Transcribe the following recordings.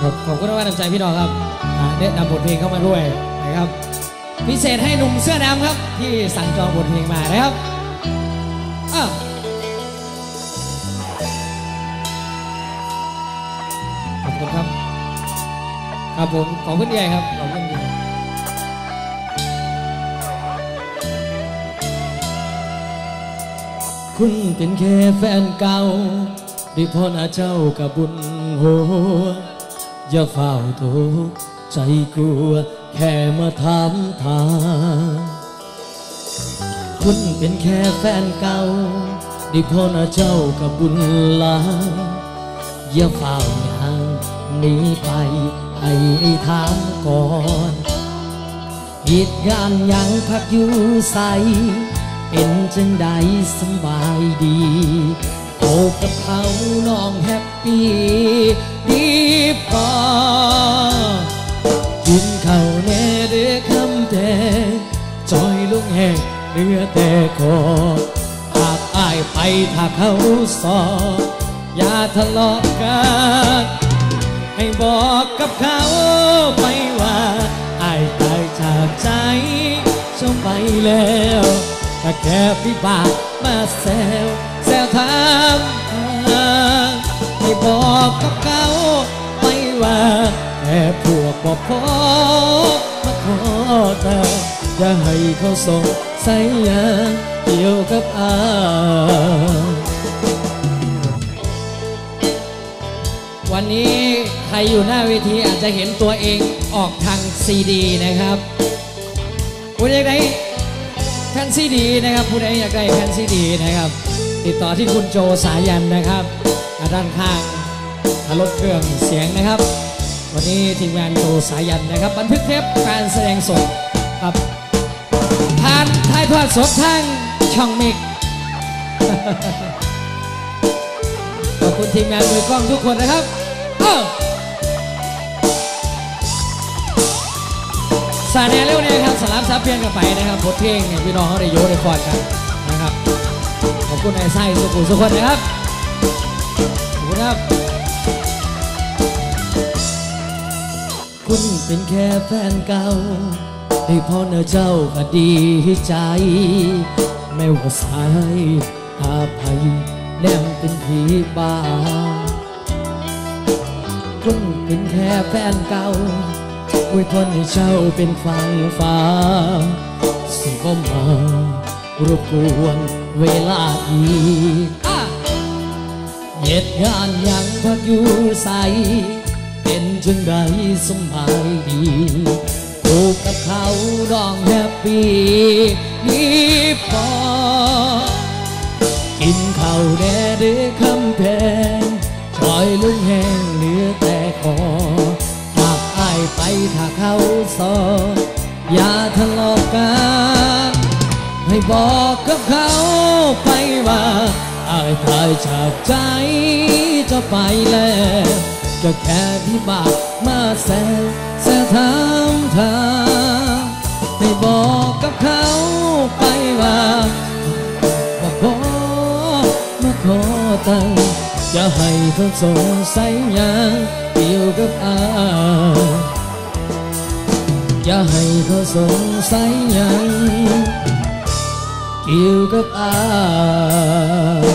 ครับขอบคุณมากน้ำใจพี่น้องครับอ่าได้นำบทเพลงเข้ามาด้วยนะครับ พิเศษให้หนุ่มเสื้อดำครับ ที่สั่งจองบทเพลงมานะครับอ้าวขอบคุณครับ ครับผมขอบคุณใหญ่ครับขอบคุณใหญ่คุณเป็นแค่แฟนเก่า ที่พ่อหน้าเจ้ากับบุญหัวอย่าเฝ้าโทษใจกลัว แค่มาถามทางคุณเป็นแค่แฟนเก่าที่พ่อหน้าเจ้ากับบุญลาอย่าเฝ้าอย่างหนีไปให้ถามก่อนหตุงานยังพักอยู่ใส เป็นจังใดสบายดี โอ้กับเขาน้องแฮปปี้ดีพอ กินข้าวแน่เด้อคำแต่จอยลุงแหงเหลือแต่คอหากอายไปถ้าเขาสอบอย่าทะเลาะกันให้บอกกับเขาไปว่าอายตายจากใจเจ้าไปแล้วถ้าแค่พี่บากมาแซว แซวถามหาให้บอกกับเขาไปว่าแค่พวกบอกพอมาขอแต่อย่าให้เขาสงสัยอย่างเกี่ยวกับอาวันนี้ใครอยู่หน้าเวทีอาจจะเห็นตัวเองออกทางซีดีนะครับผู้ใดอยากได้แผ่นซีดีนะครับผู้ใดอยากได้แผ่นซีดีนะครับ ติดต่อที่คุณโจสายันนะครับ ด้านข้างรถเครื่องเสียงนะครับ วันนี้ทีมงานโจสายันนะครับ บันทึกเทปการแสดงสดครับผ่านถ่ายทอดสดทางช่องมิกขอบคุณทีมงานมือกล้องทุกคนนะครับเอ้าสาแนเร็วเนี่ยครับสลับซับเพียนกันไปนะครับบทเพลงเนี่ยพี่น้องเขาได้โยได้ฟอดกันนะครับ คุณไอ้ไส้สุขุสุขคนนะครับขอบคุณครับ คุณเป็นแค่แฟนเก่าที่พ่อเนื้อเจ้าก็ดีใจ ไม่ว่าสายตาภัยแนมเป็นผีบ้าคุณเป็นแค่แฟนเก่าอวยพรให้เจ้าเป็นฟังฟ้าสิ่งก็มารบกวน เวลาอีกเหตุงานยังพักอยู่ใส เป็นจังไดสำบายดีถูกกับเขาดองแฮปปี้นี่พอกินข้าวแน่เด้อคำแพงชอยลุงแห้งเหลือแต่คอหากอายไปถ้าเขาสออย่าทะเลาะกัน ให้บอกกับเขาไปว่าอายตายจากใจจะไปแล้วก็แค่ที่บากมาแซวแซวถามทางให้บอกกับเขาไปว่าว่าพอมาขอตังค์จะให้เธอสงสัยย่างเกี่ยวกับอายอย่าให้เขาสงสัยยัง เกี่กับอาย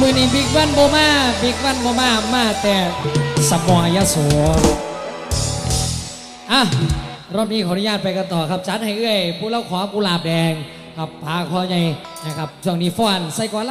มือนี้บิ๊กวันโบมาบิ๊กวันโบมามาแต่สมอยโสอะรอบนี้ขออนุญาตไปกันต่อครับจัดให้เอ้ยผู้เล่าขอกุหลาบแดง กับพาคอใหญ่นะครับช่วงนี้ฟ้อนใส่ก่อนแล้ว